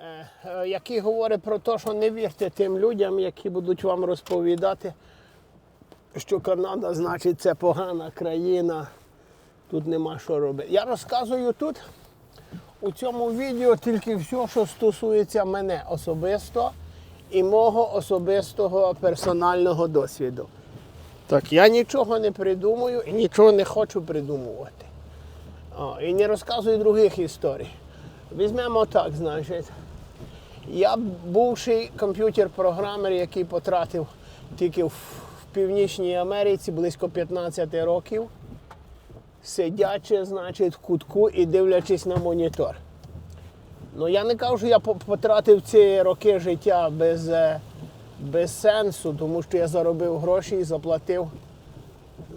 е, е, який говорить про те, що не вірте тим людям, які будуть вам розповідати, що Канада, значить, це погана країна, тут нема що робити. Я розказую тут у цьому відео тільки все, що стосується мене особисто і мого особистого персонального досвіду. Так, я нічого не придумую і нічого не хочу придумувати. О, і не розказую других історій. Візьмемо так, значить. Я бувший комп'ютер-програмер, який потратив тільки в, Північній Америці близько 15 років, сидячи, значить, в кутку і дивлячись на монітор. Ну я не кажу, що я потратив ці роки життя без, е, без сенсу, тому що я заробив гроші і заплатив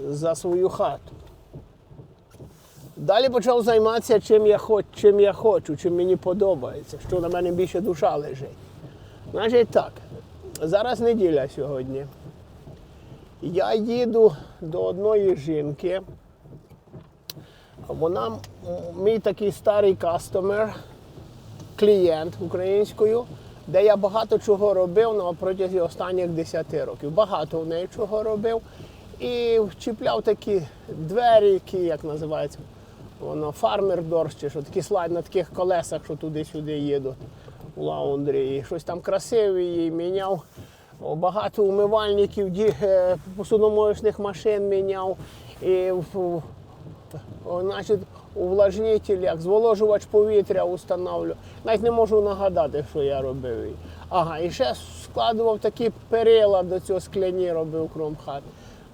за свою хату. Далі почав займатися чим я, хоч, чим я хочу, чим мені подобається, що на мене більше душа лежить. Значить так, зараз неділя сьогодні. Я їду до одної жінки. Вона мій такий старий кастомер, клієнт українською, де я багато чого робив на протязі останніх 10 років. Багато в неї чого робив. І вчіпляв такі двері, які, як називається, воно фармер дорс, що такі слайд на таких колесах, що туди-сюди їдуть у лаундрі. Щось там красиве їй міняв. Багато умивальників, е, посудомоєчних машин міняв. І значить, увлажнитель, як зволожувач повітря установлю. Навіть не можу нагадати, що я робив. Ага, і ще складував такі перила до цього скляні робив кром хати.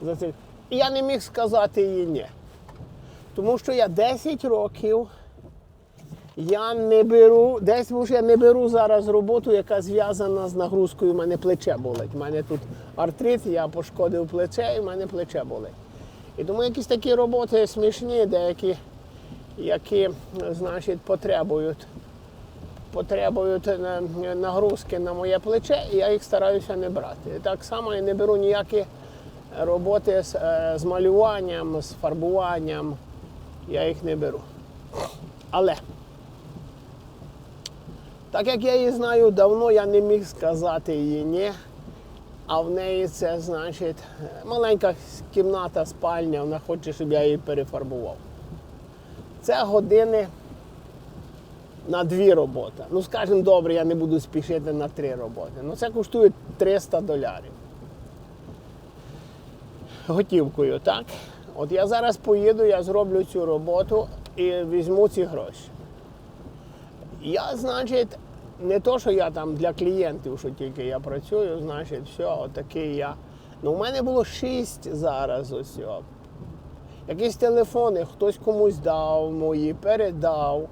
За це. І я не міг сказати їй ні. Тому що я 10 років я не беру, десь що я не беру зараз роботу, яка зв'язана з нагрузкою. У мене плече болить. У мене тут артрит, я пошкодив плече і в мене плече болить. І тому якісь такі роботи смішні, деякі, які, значить, потребують, потребують е, нагрузки на моє плече, і я їх стараюся не брати. І так само я не беру ніякі роботи з, е, з малюванням, з фарбуванням. Я їх не беру. Але так як я її знаю давно, я не міг сказати їй ні. А в неї це, значить, маленька кімната, спальня, вона хоче, щоб я її перефарбував. Це години на дві роботи. Ну, скажімо, добре, я не буду спішити на три роботи. Ну це коштує 300 доларів. Готівкою, так? От я зараз поїду, я зроблю цю роботу і візьму ці гроші. Я, значить, не то, що я там для клієнтів, що тільки я працюю, значить, все, отакий я. Ну, у мене було шість зараз ось. Якісь телефони, хтось комусь дав мої, передав.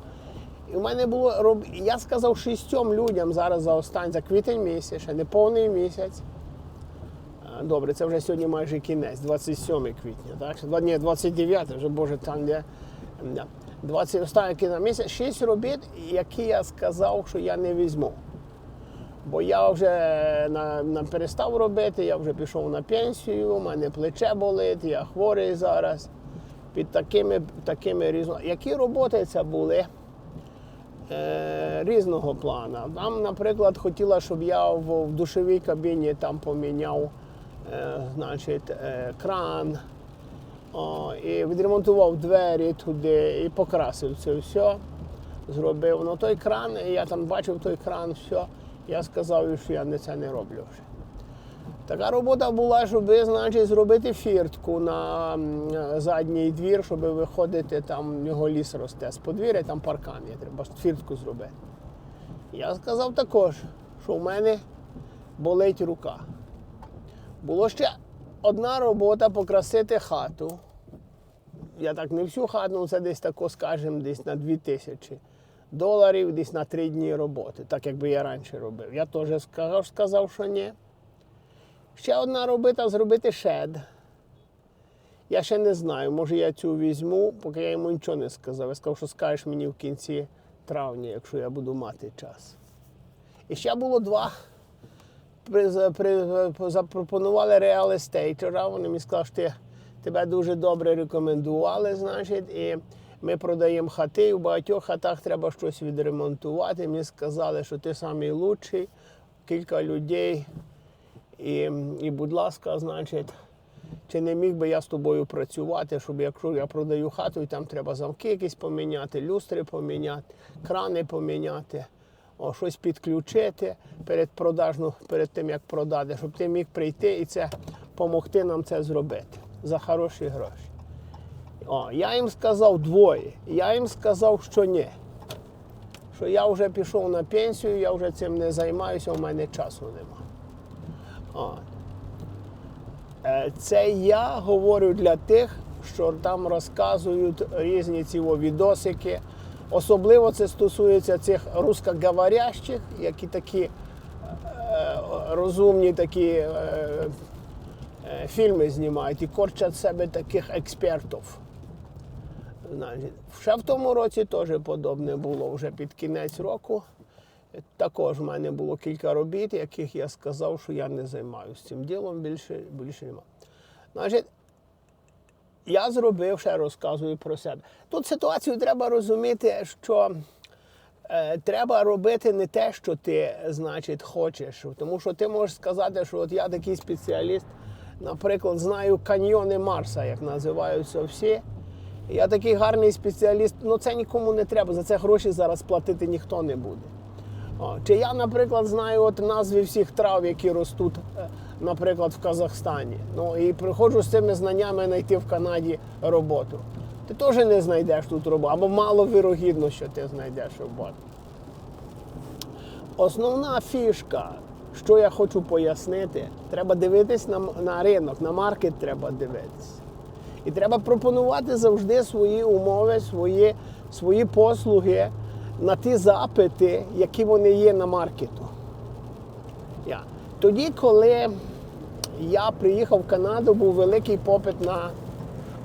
І в мене було. Я сказав шістьом людям зараз за останній, за квітень місяць, ще не повний місяць. Добре, це вже сьогодні майже кінець, 27 квітня, так? Два- Ні, 29, вже Боже, там де. да. 20 останній кінець місяць, 6 робіт, які я сказав, що я не візьму. Бо я вже на, на перестав робити, я вже пішов на пенсію, у мене плече болить, я хворий зараз. Під такими, такими різно. Які роботи це були? Е, різного плану. Там, наприклад, хотіла, щоб я в, в душовій кабіні там поміняв значить, е, кран, о, і відремонтував двері туди, і покрасив це все. Зробив. Ну той кран, і я там бачив той кран, все. Я сказав, що я це не роблю вже. Така робота була, щоб значить, зробити фіртку на задній двір, щоб виходити, там в нього ліс росте з подвір'я, там паркан є, треба фіртку зробити. Я сказав також, що в мене болить рука. Було ще одна робота покрасити хату. Я так не всю хату, це десь тако, скажімо, десь на 2 тисячі доларів, десь на 3 дні роботи, так якби я раніше робив. Я теж сказав, сказав, що ні. Ще одна робита зробити шед. Я ще не знаю, може я цю візьму, поки я йому нічого не сказав. Я сказав, що скажеш мені в кінці травня, якщо я буду мати час. І ще було два. При, при, запропонували реалістейтера. Вони мені сказали, що тебе дуже добре рекомендували, значить, і Ми продаємо хати, і в багатьох хатах треба щось відремонтувати. Мені сказали, що ти найкращий, кілька людей. І, і, будь ласка, значить, чи не міг би я з тобою працювати, щоб якщо я продаю хату, і там треба замки якісь поміняти, люстри поміняти, крани поміняти, о, щось підключити перед продажну, перед тим як продати, щоб ти міг прийти і це допомогти нам це зробити за хороші гроші. О, я їм сказав двоє. Я їм сказав, що ні. Що я вже пішов на пенсію, я вже цим не займаюся, у мене часу нема. О. Е, Це я говорю для тих, що там розказують різні ці відосики. Особливо це стосується цих русскоговорящих, які такі е, розумні такі е, е, фільми знімають і корчать себе таких експертів. Ще в тому році теж подобне було вже під кінець року. Також в мене було кілька робіт, яких я сказав, що я не займаюся цим ділом, більше, більше нема. Значить, я зробив, ще розказую про себе. Тут ситуацію треба розуміти, що е, треба робити не те, що ти, значить, хочеш. Тому що ти можеш сказати, що от я такий спеціаліст, наприклад, знаю каньйони Марса, як називаються всі. Я такий гарний спеціаліст, ну це нікому не треба. За це гроші зараз платити ніхто не буде. О, чи я, наприклад, знаю от назви всіх трав, які ростуть, е, наприклад, в Казахстані. Ну і приходжу з цими знаннями знайти в Канаді роботу. Ти теж не знайдеш тут роботу, або мало вірогідно, що ти знайдеш роботу. Основна фішка, що я хочу пояснити, треба дивитись на, на ринок, на маркет треба дивитись. І треба пропонувати завжди свої умови, свої, свої послуги на ті запити, які вони є на маркету. Тоді, коли я приїхав в Канаду, був великий попит на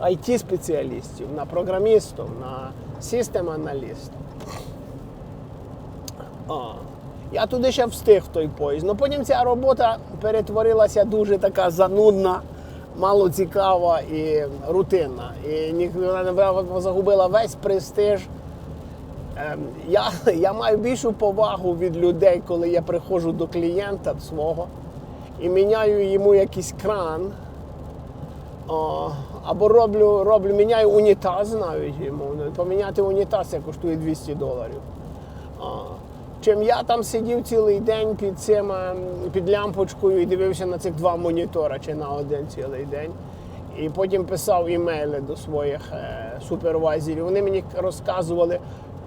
IT-спеціалістів, на програмістів, на систем-аналістів. Я туди ще встиг в той поїзд. Ну потім ця робота перетворилася дуже така занудна, мало цікава і рутинна. І вона загубила весь престиж. Ем, Я я маю більшу повагу від людей, коли я приходжу до клієнта свого і міняю йому якийсь кран. Або роблю, роблю, міняю унітаз навіть йому. Поміняти унітаз це коштує 200 доларів. Чим я там сидів цілий день під цим, ем, під лямпочкою і дивився на цих два монітора чи на один цілий день. І потім писав імейли до своїх е, супервайзерів. Вони мені розказували,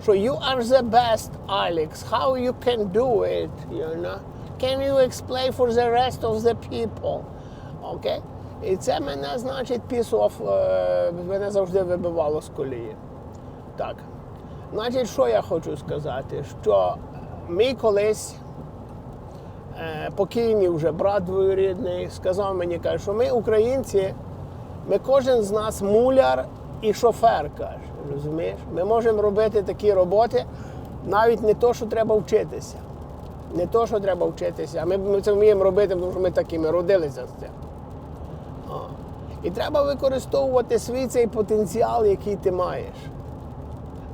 що you are the best, Alex. How you can do it, you know? Can you explain for the rest of the people? Okay? І це мене, значить, пісов, мене завжди вибивало з колії. Так. Значить, що я хочу сказати? Що мій колись е, покійний вже брат двоюрідний сказав мені, каже, що ми, українці, ми кожен з нас муляр і шофер, каже. Розумієш? Ми можемо робити такі роботи, навіть не то, що треба вчитися. Не то, що треба вчитися, а ми, ми це вміємо робити, тому що ми такі, ми родилися з цим. О. І треба використовувати свій цей потенціал, який ти маєш.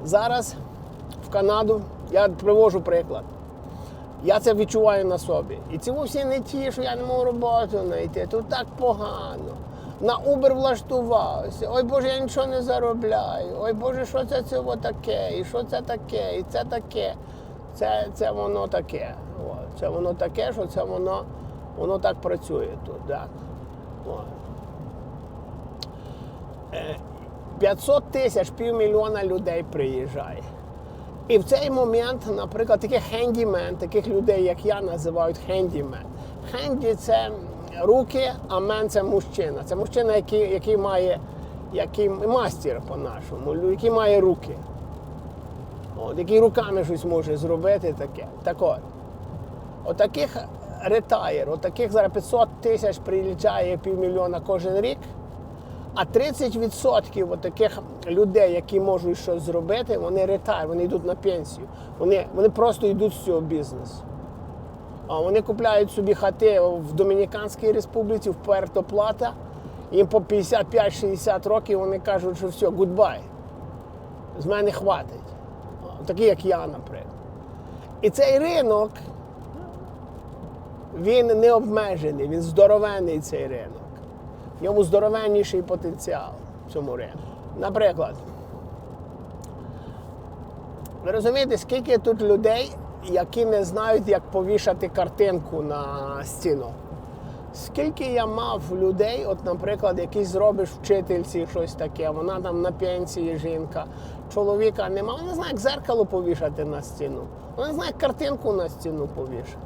Зараз в Канаду я привожу приклад. Я це відчуваю на собі. І ці всі не ті, що я не можу роботу знайти. Тут так погано на Uber влаштувався. Ой Боже, я нічого не заробляю. Ой Боже, що це це таке? І що це таке? І це таке. Це це воно таке. О, це воно таке, що це воно воно так працює тут. Да. О. 500 тисяч, півмільйона людей приїжджає. І в цей момент, наприклад, таких хендімен, таких людей, як я називають хендімен. Хенді це руки, а мен це мужчина. Це мужчина, який який має який мастер по-нашому, який має руки. От, Який руками щось може зробити таке. Так от, отаких ретаєр, отаких зараз 500 тисяч прилітає півмільйона кожен рік. А 30% таких людей, які можуть щось зробити, вони ретайр, вони йдуть на пенсію. Вони вони просто йдуть з цього бізнесу. Вони купляють собі хати в Домініканській республіці, в Пуерто Плата. Їм по 55-60 років вони кажуть, що все, гудбай. З мене хватить. Такі, як я, наприклад. І цей ринок, він не обмежений, він здоровенний цей ринок. В ньому здоровенніший потенціал в цьому ринку. Наприклад, ви розумієте, скільки тут людей, які не знають, як повішати картинку на стіну? Скільки я мав людей, от, наприклад, якийсь зробиш вчительці щось таке, вона там на пенсії жінка, чоловіка нема, вона знає, як зеркало повішати на стіну. Вона знає, як картинку на стіну повішати.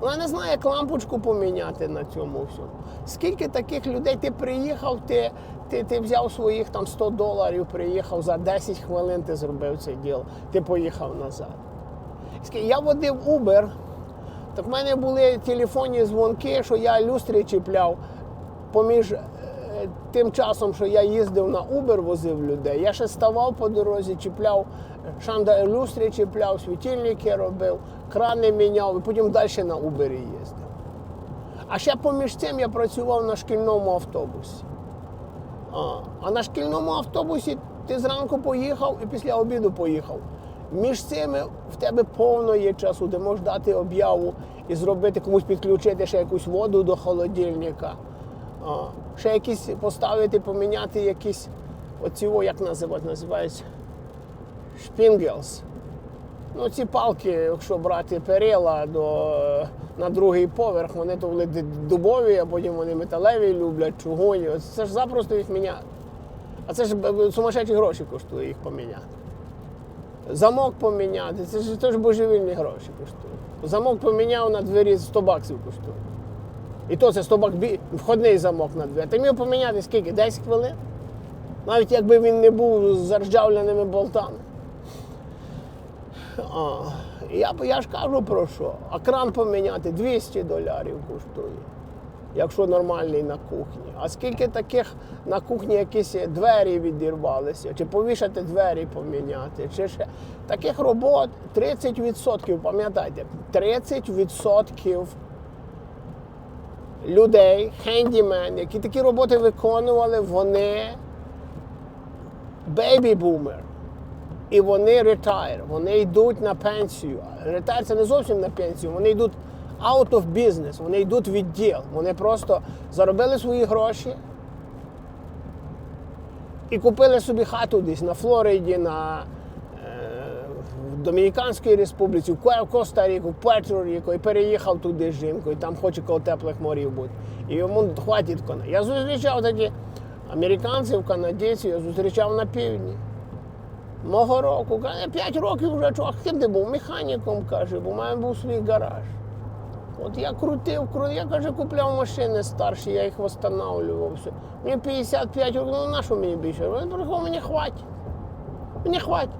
Вона не знає, як лампочку поміняти на цьому всьому. Скільки таких людей ти приїхав, ти, ти, ти взяв своїх там 100 доларів, приїхав за 10 хвилин, ти зробив це діло, ти поїхав назад. Я водив Uber, так в мене були телефонні дзвонки, що я люстри чіпляв поміж е, тим часом, що я їздив на Uber, возив людей. Я ще ставав по дорозі, чіпляв шанда люстри чіпляв, світильники робив, крани міняв і потім далі на Uber їздив. А ще поміж цим я працював на шкільному автобусі. А, а на шкільному автобусі ти зранку поїхав і після обіду поїхав. Між цими в тебе повно є часу, де можеш дати об'яву і зробити комусь підключити ще якусь воду до холодильника. Ще якісь поставити, поміняти якісь оці, о, як називають, називається шпінгелс. Ну, ці палки, якщо брати перила до, на другий поверх, вони то були дубові, а потім вони металеві люблять, чугуні. Це ж запросто їх міняти. А це ж сумасшедші гроші коштує їх поміняти. Замок поміняти, це ж теж божевільні гроші коштує. Замок поміняв на двері 100 баксів коштує. І то це 100 баксів, входний замок на двері. Ти міг поміняти скільки? 10 хвилин? Навіть якби він не був з заржавленими болтами. А, я, я ж кажу про що? А кран поміняти 200 доларів коштує, якщо нормальний на кухні. А скільки таких на кухні якісь двері відірвалися, чи повішати двері поміняти, чи ще таких робот 30%, пам'ятайте, 30% людей, хендімен, які такі роботи виконували, вони бейбі-бумер. І вони ретайр, вони йдуть на пенсію. Ретайр це не зовсім на пенсію, вони йдуть out of business, вони йдуть відділ. Вони просто заробили свої гроші і купили собі хату десь на Флориді, на е, в Домініканській Республіці, в Коста-Ріку, в Петро-Ріко, і переїхав туди з жінкою, там хоче коло теплих морів бути. І йому хватить коне. Я зустрічав такі американців, канадійців, я зустрічав на півдні. Мого року, каже, 5 років вже чувак, ким ти був механіком, каже, бо в мене був свій гараж. От я крутив, крутив, я каже, купляв машини старші, я їх встановлював. Мені 55 років, ну на що мені більше? Він мені хватить. Мені хватить.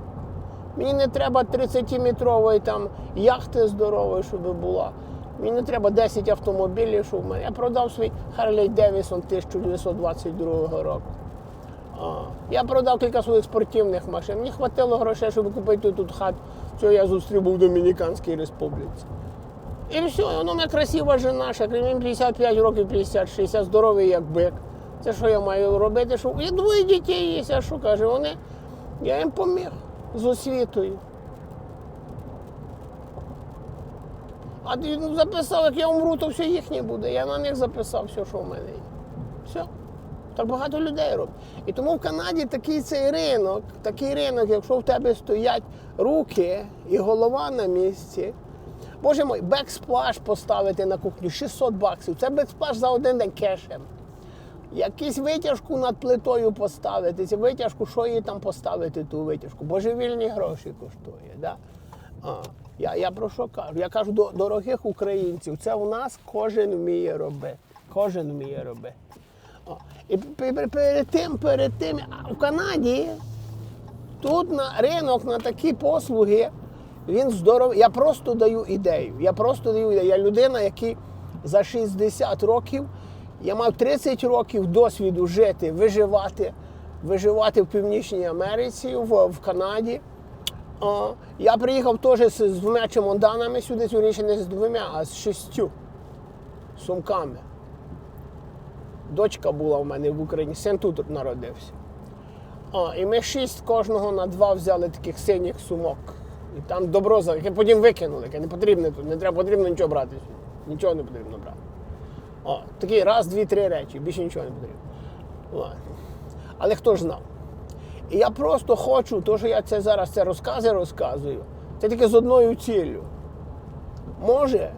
Мені не треба 30-метрової там яхти здорової, щоб була. Мені не треба 10 автомобілів, щоб в мене. Я продав свій Harley Davidson 1922 року. А, Я продав кілька своїх спортивних машин. Мені хватило грошей, щоб купити тут хату. Цього я зустрів був в Домініканській республіці. І все, воно мене красива жена, ще крім 55 років, 50-60, здоровий як бик. Це що я маю робити? Що... І двоє дітей є, а що каже, вони. Я їм поміг з освітою. А ти ну, записав, як я умру, то все їхнє буде. Я на них записав все, що в мене є. Все. Так багато людей робить. І тому в Канаді такий цей ринок, такий ринок, якщо в тебе стоять руки і голова на місці. Боже мой, бексплаш поставити на кухню 600 баксів. Це бексплаш за один день кешем. Якусь витяжку над плитою поставити, цю витяжку, що її там поставити, ту витяжку? Божевільні гроші коштує. Да? А, я, я про що кажу? Я кажу до дорогих українців, це у нас кожен вміє робити. Кожен вміє робити. О, І пе- пе- перед тим, перед тим, а в Канаді тут на ринок на такі послуги, він здоровий. Я просто даю ідею. Я просто даю ідею. Я людина, який за 60 років, я мав 30 років досвіду жити, виживати, виживати в Північній Америці, в, в Канаді. О, я приїхав теж з двома чемоданами сюди, сьогодні не з двома, а з шістю сумками. Дочка була в мене в Україні, син тут народився. О, і ми шість кожного на два взяли таких синіх сумок. Там добро яке потім викинули, яке не потрібне тут, не треба потрібно нічого брати. Нічого не потрібно брати. О, такий раз, дві, три речі, більше нічого не потрібно. О. Але хто ж знав? І я просто хочу, то, що я це зараз це розкази розказую, це тільки з одною ціллю. Може,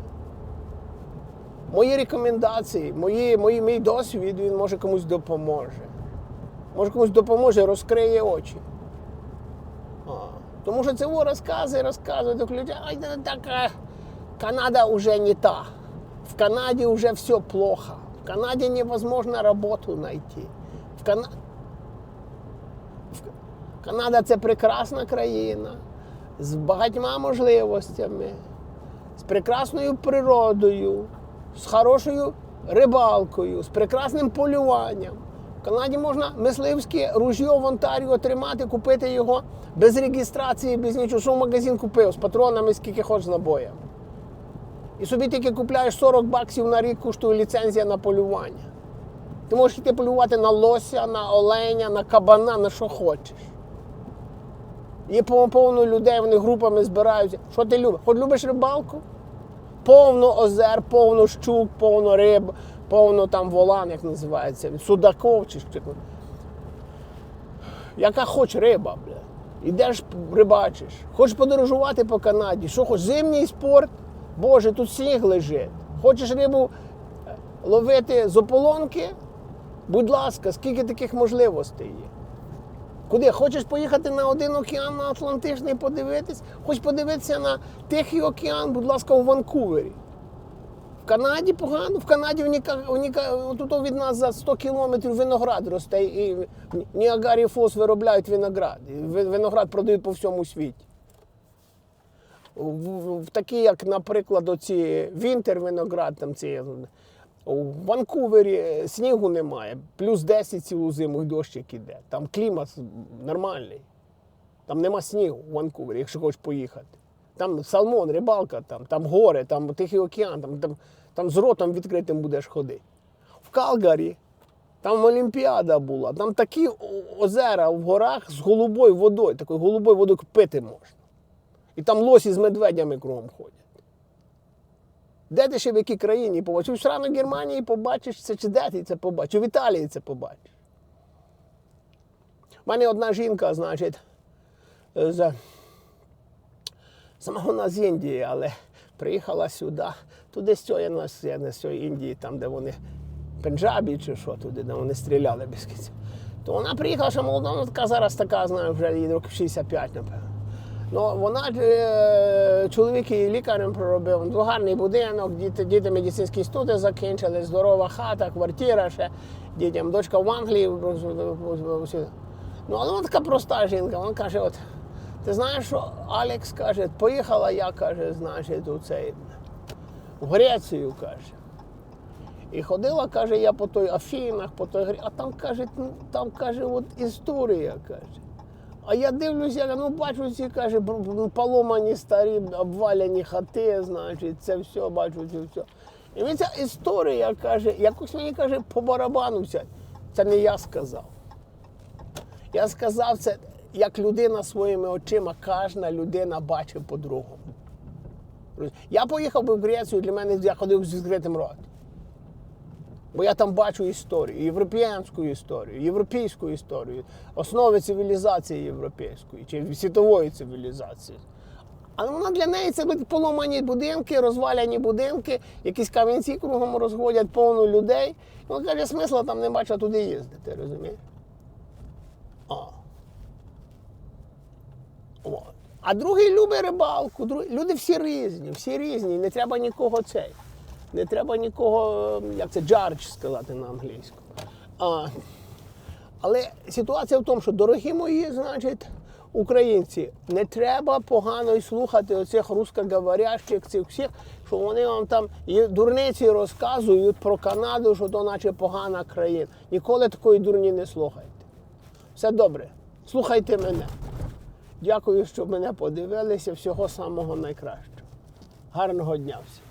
мої рекомендації, мої, мої, мій досвід, він може комусь допоможе. Може комусь допоможе, розкриє очі. Тому що це розкази, розказують людям, ай, да, така Канада вже не та. В Канаді вже все плохо. В Канаді невозможно роботу знайти. В Кана... в- Канада це прекрасна країна з багатьма можливостями, з прекрасною природою, з хорошою рибалкою, з прекрасним полюванням. Канаді можна мисливське ружьо в Онтаріо тримати, купити його без реєстрації, без нічого. Що в магазин купив з патронами, скільки хочеш з набоями. І собі тільки купляєш 40 баксів на рік коштує ліцензія на полювання. Ти можеш йти полювати на лося, на оленя, на кабана, на що хочеш. Є повно людей, вони групами збираються. Що ти любиш? Хоч любиш рибалку? Повно озер, повно щук, повно риб, повно там волан, як називається, судаков чи що. Яка хоч риба, бля. Ідеш рибачиш. Хочеш подорожувати по Канаді, що хочеш? Зимній спорт. Боже, тут сніг лежить. Хочеш рибу е, ловити з ополонки? Будь ласка, скільки таких можливостей є. Куди? Хочеш поїхати на один океан на Атлантичний подивитись? Хочеш подивитися на Тихий океан, будь ласка, у Ванкувері. В Канаді погано, в Канаді уніка, уніка, тут від нас за 100 кілометрів виноград росте, і в Ніагарі Фос виробляють виноград. Виноград продають по всьому світі. В, в, в такі, як, наприклад, оці Вінтер виноград, там ці, у Ванкувері снігу немає, плюс 10 цілу зиму і дощик іде. Там клімат нормальний. Там нема снігу у Ванкувері, якщо хочеш поїхати. Там салмон, рибалка, там, там гори, там Тихий океан, там, там, там з ротом відкритим будеш ходити. В Калгарі там Олімпіада була, там такі озера в горах з голубою водою, такою голубою водою пити можна. І там лосі з медведями кругом ходять. Де ти ще в якій країні побачиш? Все одно Германії побачиш це, чи де ти це побачиш? Чи в Італії це побачиш. У мене одна жінка, значить, з, сама вона з Індії, але приїхала сюди, туди з цієї не з цієї Індії, там, де вони Пенджабі чи що, туди, де вони стріляли без кінця. То вона приїхала, що молода, ну така зараз така, знаю, вже їй років 65, напевно. Ну, вона е, чоловік її лікарем проробив. Ну, гарний будинок, діти, діти медицинські інститути закінчили, здорова хата, квартира ще дітям. Дочка в Англії. Ну, але вона така проста жінка. Вона каже: от, ти знаєш, що Алекс каже, поїхала я, каже, значить, у цей в Грецію, каже. І ходила, каже, я по той Афінах, по той Грі, а там каже, там каже, от історія каже. А я дивлюся, ну бачу ці каже, поломані старі обвалені хати, значить, це все, бачу, це все. І мені ця історія каже, якось мені каже, по барабану вся. Це не я сказав. Я сказав це, як людина своїми очима, кожна людина бачить по-другому. Я поїхав би в Грецію, для мене я ходив з відкритим ротом. Бо я там бачу історію, європейську історію, європейську історію, основи цивілізації європейської чи світової цивілізації. Але вона для неї це поломані будинки, розваляні будинки, якісь камінці кругом розгодять повно людей. І Вона каже, смисла там не бачить туди їздити, розумієш? А. От. А другий любить рибалку. Люди всі різні, всі різні. Не треба нікого цей. Не треба нікого, ем, як це, джардж сказати на англійську. А, але ситуація в тому, що, дорогі мої, значить, українці, не треба погано й слухати оцих русскоговорящих, цих всіх, що вони вам там дурниці розказують про Канаду, що то наче погана країна. Ніколи такої дурні не слухайте. Все добре. Слухайте мене. Дякую, що мене подивилися. Всього самого найкращого. Гарного дня всім.